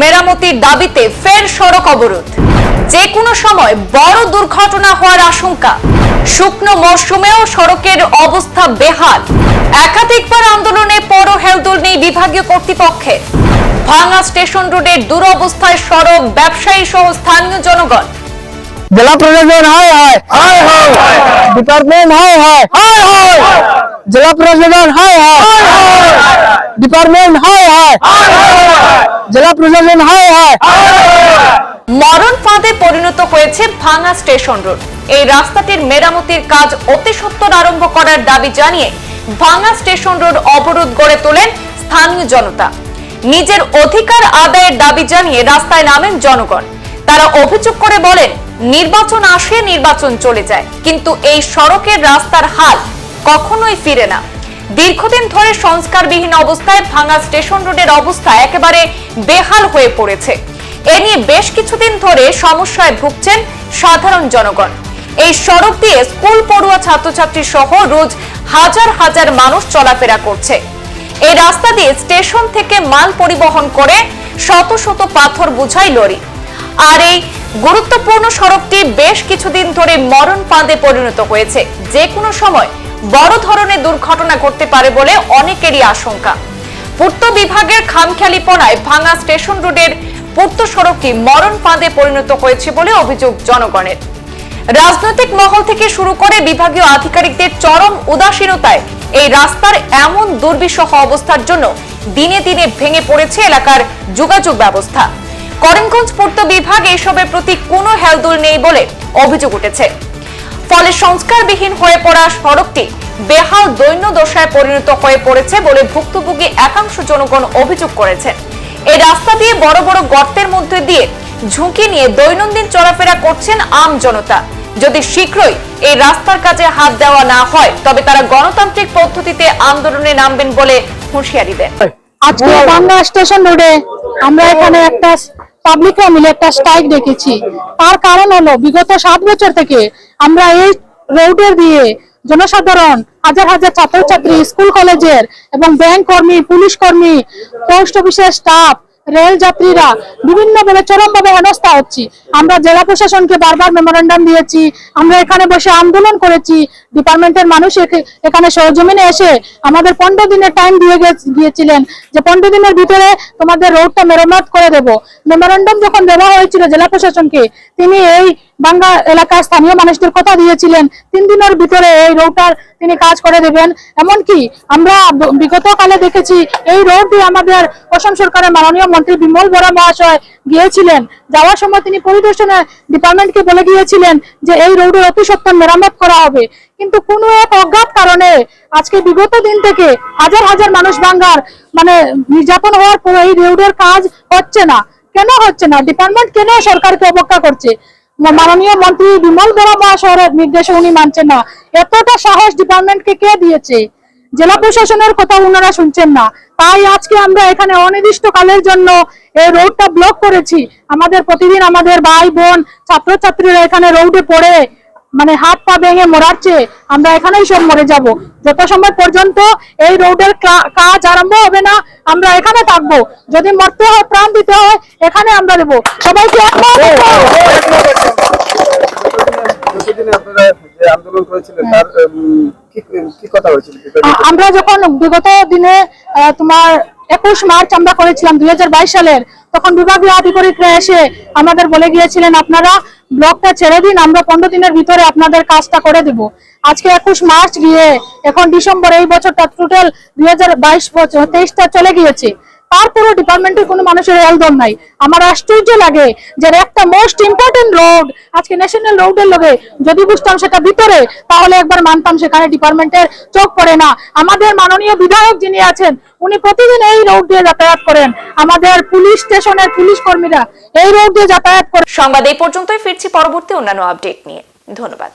মেরামতির দাবিতে ফের সড়ক অবরোধ। যে কোনো সময় বড় দুর্ঘটনা হওয়ার আশঙ্কা। শুকনো মরশুমেও সড়কের অবস্থা বেহাল। একাধিকবার আন্দোলনে পৌর হেলদোল নেই বিভাগীয় কর্তৃপক্ষের। ভাঙা স্টেশন রোডের দুরবস্থায় সড়ক ব্যবসায়ী সহ স্থানীয় জনগণ। জেলা প্রশাসন হায় হায় হায় হায় ডিপার্টমেন্ট হায় হায় হায় হায় জেলা প্রশাসন হায় হায় ডিপার্টমেন্ট হায় হায়। জেলা প্রশাসন হায় হায়। মরণ ফাঁদে পরিণত হয়েছে ভাঙা স্টেশন রোড। এই রাস্তাটির মেরামতির কাজ অতি সত্বর আরম্ভ করার দাবি জানিয়ে ভাঙা স্টেশন রোড অবরোধ গড়ে তোলেন স্থানীয় জনতা। নিজের অধিকার আদায়ের দাবি জানিয়ে রাস্তায় নামেন জনগণ। তারা অভিযোগ করে বলেন, নির্বাচন আসে, নির্বাচন চলে যায়। কিন্তু এই সড়কের রাস্তার হাল কখনোই ফিরে না। দীর্ঘদিন ধরে সংস্কারবিহীন অবস্থায় ভাঙা স্টেশন রোডের অবস্থা একেবারে বেহাল হয়ে পড়েছে। এ নিয়ে বেশ কিছুদিন ধরে সমস্যায় ভুগছেন সাধারণ জনগণ। এই সড়ক দিয়ে স্কুল পড়ুয়া ছাত্রছাত্রী সহ রোজ হাজার হাজার মানুষ চলাফেরা করছে। এই রাস্তা দিয়ে স্টেশন থেকে মাল পরিবহন করে শত শত পাথর বোঝাই লরি। আর এই গুরুত্বপূর্ণ সড়কটি বেশ কিছুদিন ধরে মরণ ফাঁদে পরিণত হয়েছে। যে কোনো সময় বড় ধরনের দুর্ঘটনা ঘটতে পারে বলে অনেকেরই আশঙ্কা। পূর্ত বিভাগের খামখেয়ালিপনায় ভাঙা স্টেশন রোডের পূর্ত সড়কটি মরণ ফাঁদে পরিণত হয়েছে বলে অভিযোগ জনগণের। রাজনৈতিক মহল থেকে শুরু করে বিভাগীয় আধিকারিকদের চরম উদাসীনতায় এই রাস্তার এমন দুর্বিষহ অবস্থার জন্য দিনে দিনে ভেঙে পড়েছে এলাকার যোগাযোগ ব্যবস্থা। করিমগঞ্জ পূর্ত বিভাগ এইসবের প্রতি কোনো হেলদোল নেই বলে অভিযোগ উঠেছে। ফলে সংস্কারবিহীন হয়ে পড়া সড়কটি বেহাল দৈন্য দশায় পরিণত হয়ে পড়েছে বলে ভুক্তভোগী একাংশ জনগণ অভিযোগ করেছেন। এই রাস্তা দিয়ে বড় বড় গর্তের মধ্যে দিয়ে ঝুঁকি নিয়ে দৈনন্দিন চলাফেরা করছেন আম জনতা। যদি শীঘ্রই এই রাস্তার কাজে হাত দেওয়া না হয়, তবে তারা গণতান্ত্রিক পদ্ধতিতে আন্দোলনে নামবেন বলে হুঁশিয়ারি দেন। আজকে বাংলা স্টেশন রোডে আমরা এখানে একটা পাবলিকরা মিলে একটা স্ট্রাইক ডেকেছি তার কারণ হলো, বিগত সাত বছর থেকে আমরা এই রোডের দিয়ে জনসাধারণ, হাজার হাজার ছাত্রছাত্রী স্কুল কলেজের এবং ব্যাংক কর্মী, পুলিশ কর্মী পোস্ট অফিসের স্টাফ রেল যাত্রীরা বিভিন্ন ভাবে চরম ভাবে হেনস্থা হচ্ছি। আমরা জেলা প্রশাসনকে বারবার মেমোরেন্ডাম দিয়েছি। আমরা এখানে বসে আন্দোলন করেছি। ডিপার্টমেন্টের মানুষ এখে- এখানে সরজমিনে এসে আমাদের পনেরো দিনের টাইম দিয়ে গিয়েছিলেন যে পনেরো দিনের ভিতরে তোমাদের রোডটা মেরামত করে দেব। মেমোরেন্ডাম যখন দেওয়া হয়েছিল জেলা প্রশাসনকে, তিনি এই বাংলা এলাকার স্থানীয় মানুষদের কথা দিয়েছিলেন। তিন দিনের ভিতরে এই রোডটার তিনি কাজ করে দেবেন। এমনকি আমরা বিগত কালে দেখেছি, এই রোড দিয়ে আমাদের অসম সরকারের মাননীয় মন্ত্রী বিমল বরা মহাশয় গিয়েছিলেন। যাওয়ার সময় তিনি পরিদর্শনে ডিপার্টমেন্টকে বলে গিয়েছিলেন যে এই রোডের অতি সত্তর মেরামত করা হবে। কিন্তু কোনো এক অজ্ঞাত কারণে আজকে বিগত দিন থেকে হাজার হাজার মানুষ বাঙ্গার মানে নির্যাতন হওয়ার পর এই রোডের কাজ হচ্ছে না। কেন হচ্ছে না? ডিপার্টমেন্ট কেন সরকারকে অবজ্ঞা করছে? মাননীয় মন্ত্রী বিমল বরা মহাশয়ের নির্দেশে উনি মানছেন না। এতটা সাহস ডিপার্টমেন্টকে কে দিয়েছে? জেলা প্রশাসনের কথা ওনারা শুনছেন না। তাই আজকে আমরা এখানে অনির্দিষ্ট কালের জন্য এই রোডটা ব্লক করেছি। আমাদের প্রতিদিন আমাদের ভাই বোন ছাত্রছাত্রীরা এখানে রোডে পড়ে। মানে হাত পা ভেঙে মরাচ্ছে আমরা এখানেই সব মরে যাব। যত সময় পর্যন্ত এই রোডের কাজ আরম্ভ হবে না আমরা এখানে থাকব। যদি মরতে হয় প্রাণ দিতে হয় এখানে আমরা দেবো। সবাইকে একমত প্রতিদিনে আপনারা যে আন্দোলন করেছিলেন তার উম, কি কি কথা হয়েছিল? আ- আমরা যখন বিগত দিনে আহ, তোমার একুশ মার্চ আমরা করেছিলাম দুই হাজার বাইশ সালের তখন বিভাগীয় আধিকারিকরা এসে আমাদের বলে গিয়েছিলেন আপনারা ব্লকটা ছেড়ে দিন, আমরা পনেরো দিনের ভিতরে আপনাদের কাজটা করে দেব। আজকে একুশ মার্চ গিয়ে, এখন ডিসেম্বর এই বছরটা টোটাল দুই হাজার বাইশ বছর, তেইশটা চলে গিয়েছে। তারপরেও ডিপার্টমেন্টের কোনো মানুষের হেলদম নাই। আমার আশ্চর্য লাগে যে একটা মোস্ট ইম্পর্টেন্ট রোড আজকে ন্যাশনাল রোডের লগে যদি বুঝতাম সেটা ভিতরে, তাহলে একবার মানতাম সেখানে ডিপার্টমেন্টের চোখ পড়ে না। আমাদের মাননীয় বিধায়ক যিনি আছেন, উনি প্রতিদিন এই রোড দিয়ে যাতায়াত করেন। আমাদের পুলিশ স্টেশনের পুলিশ কর্মীরা এই রোড দিয়ে যাতায়াত করেন সংবাদ এই পর্যন্তই, ফিরছি পরবর্তী অন্যান্য আপডেট নিয়ে। ধন্যবাদ।